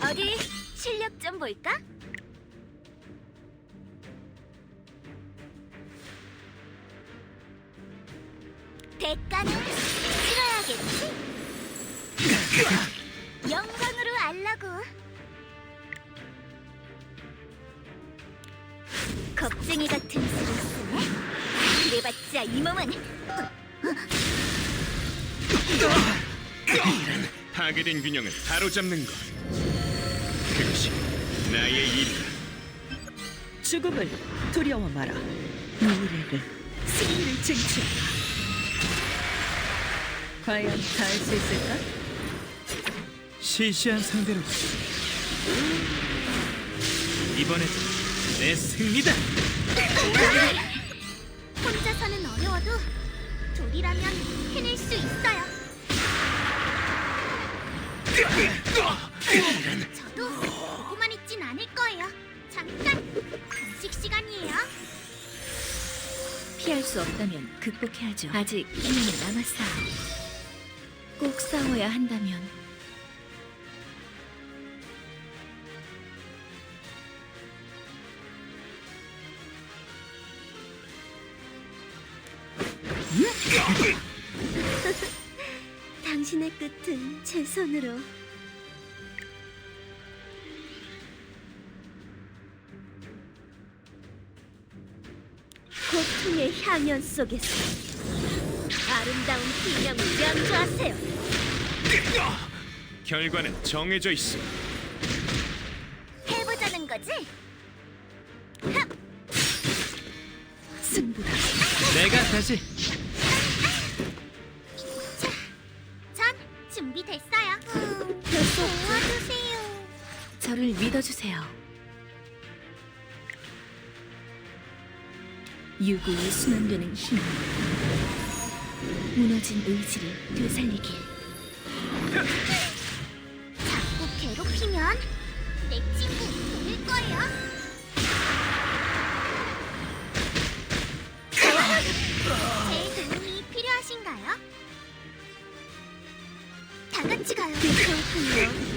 어디 실력 좀 볼까? 대가는 치러야겠지? 영광으로 알라고 겁쟁이 같은 수를 쓰네 그래봤자 이 몸은 파괴된 균형을 바로잡는 것. 그것이 나의 일이다. 죽음을 두려워 마라. 미래를 승리를 쟁취하라. 과연 다 할 수 있을까? 시시한 상대로 이번에도 내 승리다. 혼자서는 어려워도 둘이라면 해낼 수 있어요. 저도 간식 시간이에요. 피할 수 없다면 극복해야죠. 아직 희망이 남았어요. 꼭 싸워야 한다면 당신의 끝은 제 손으로. 고통의 향연 속에서 아름다운 비명을 연주하세요. 결과는 정해져 있어. 해보자는 거지? 승부다. 내가 다시 전 준비됐어요. 도와주세요. 저를 믿어주세요. 유구에 순환되는 힘, 무너진 의지를 되살리길. 자꾸 괴롭히면 내 친구 될 거예요. 제 도움이 필요하신가요? 다 같이 가요. 괜찮군요.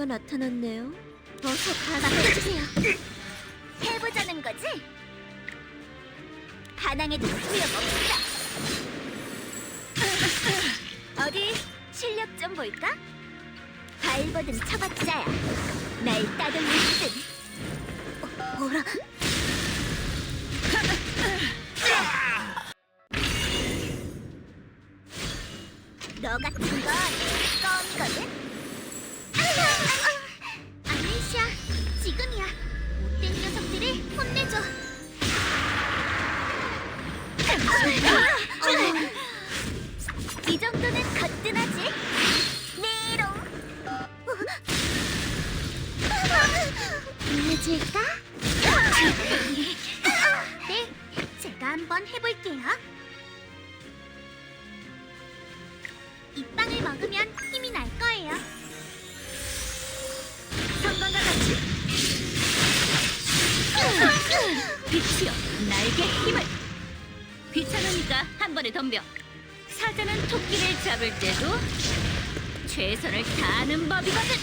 벌레가 나타났네요. 어서 가봐주세요. 해보자는 거지? 반항해도 소용없다. 어디 실력 좀 볼까? 발버둥 쳐봤자야. 날 따돌릴 듯. 어, 뭐라? 너 같은 건 껌이거든? Yeah. 덤벼. 사자는 토끼를 잡을 때도 최선을 다하는 법이거든.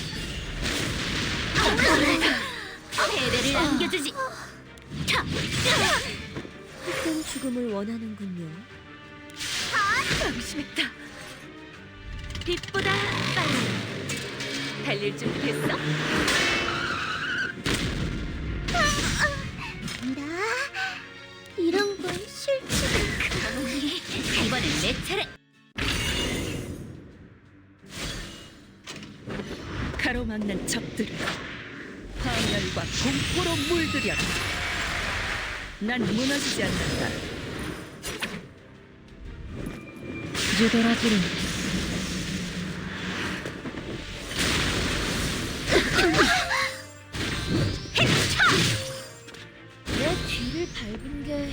패배를 안겨주지. 차! 헛된 죽음을 원하는군요. 방심했다. 빛보다 빨리. 달릴 준비 됐어? 나 이런 건 싫지. 이번엔 내 차례. 가로막는 적들을 파멸과 공포로 물들여라. 난 무너지지 않는다. 유도라기는 내 뒤를 밟은 게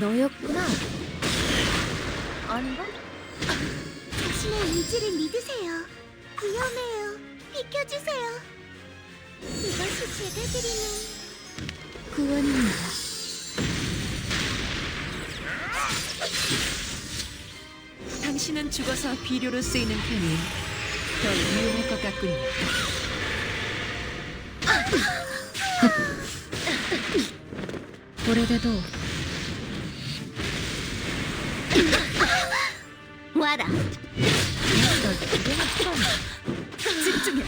너였구나. 아닌가? 자신의 의지를 믿으세요. 위험해요. 비켜주세요. 이것이 제가 드리는 구원입니다. 당신은 죽어서 비료로 쓰이는 편이 더 유용할 것 같군요. 와라. 집중해.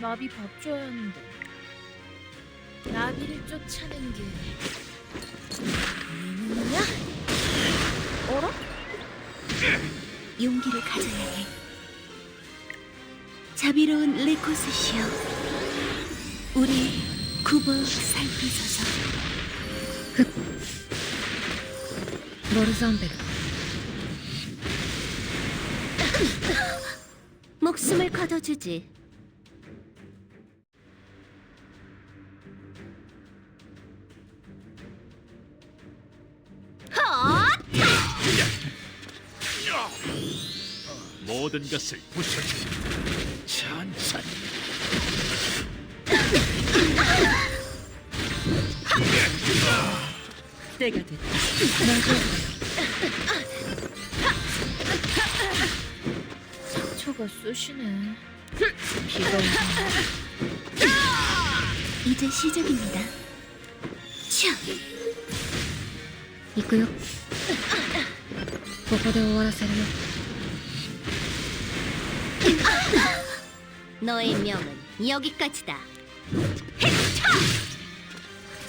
나비 밥 줘야 하는데 나비를 쫓아낸 게 니는야? 어라? 용기를 가져야 해. 자비로운 레코스시여, 우리 굽어 살피소서. 모르잔벨 목숨을 거둬주지. 모든 것을 부셔줘. 천천히. 때가 됐다. 상처가 쑤시네 비가 오네 이제 시작입니다. 行くよここで終わらせるよ 너의 명은 여기까지다.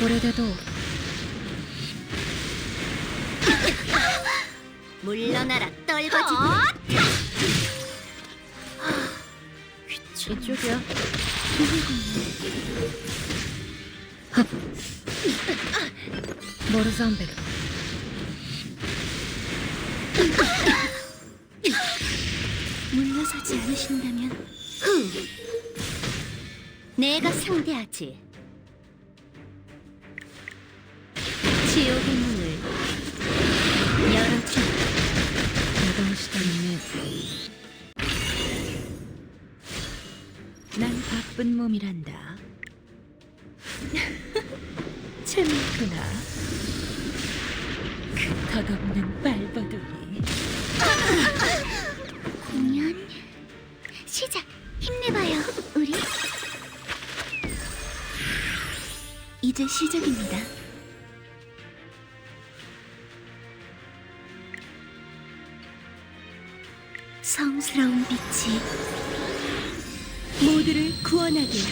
これでどう 물러나라 떨거지. 이쪽이야 ボルザンベル 물러서지 않으신다면 내가 상대하지. 지옥의 문을 열어줘. 무방시다는 난 바쁜 몸이란다. 재밌구나. 그 덧없는 발버둥이. 모두를 구원하길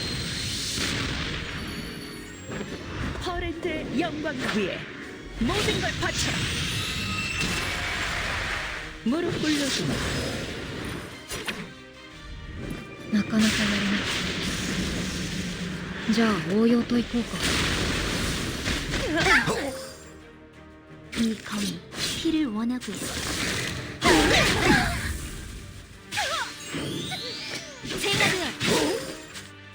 허랜드의 영광을 위해 모든 걸 바쳐라. 무릎 꿇려주마. なかなかやるなじゃあ応用といこうか 이 검이 피를 원하고 있어. 제가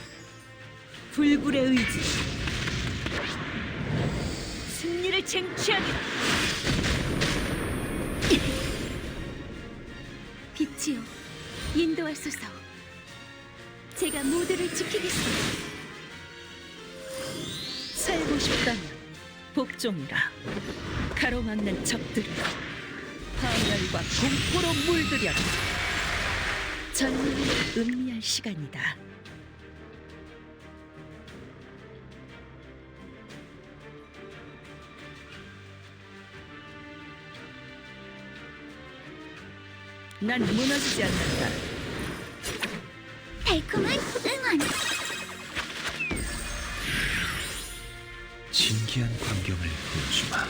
불굴의 의지. 승리를 쟁취하리라. 빛이요, 인도하소서. 제가 모두를 지키겠습니다. 살고 싶다면 복종이라. 가로막는 적들을 파멸과 공포로 물들여라. 전율을 음미할 시간이다. 난 무너지지 않는다. 달콤한 응원. 진기한 광경을 보여주마.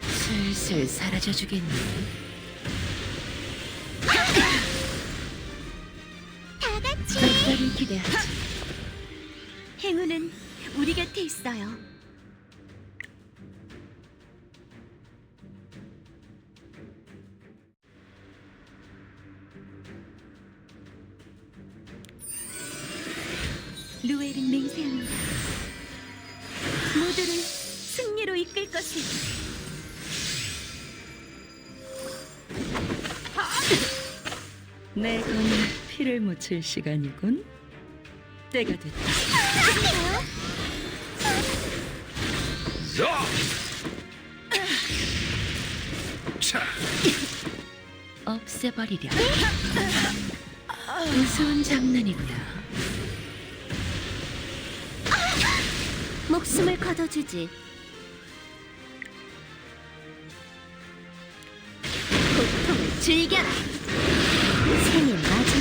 슬슬 사라져 주겠니? 다 같이. 기대하지. 행운은 우리 곁에 있어요. 루엘은 맹세합니다. 모두를 승리로 이끌 것을. 내 검에 피를 묻힐 시간이군. 때가 됐다. 자, 없애버리려. 우스운 장난이구나. 목숨을 거둬주지. 고통을 즐겨라. 생의 마지막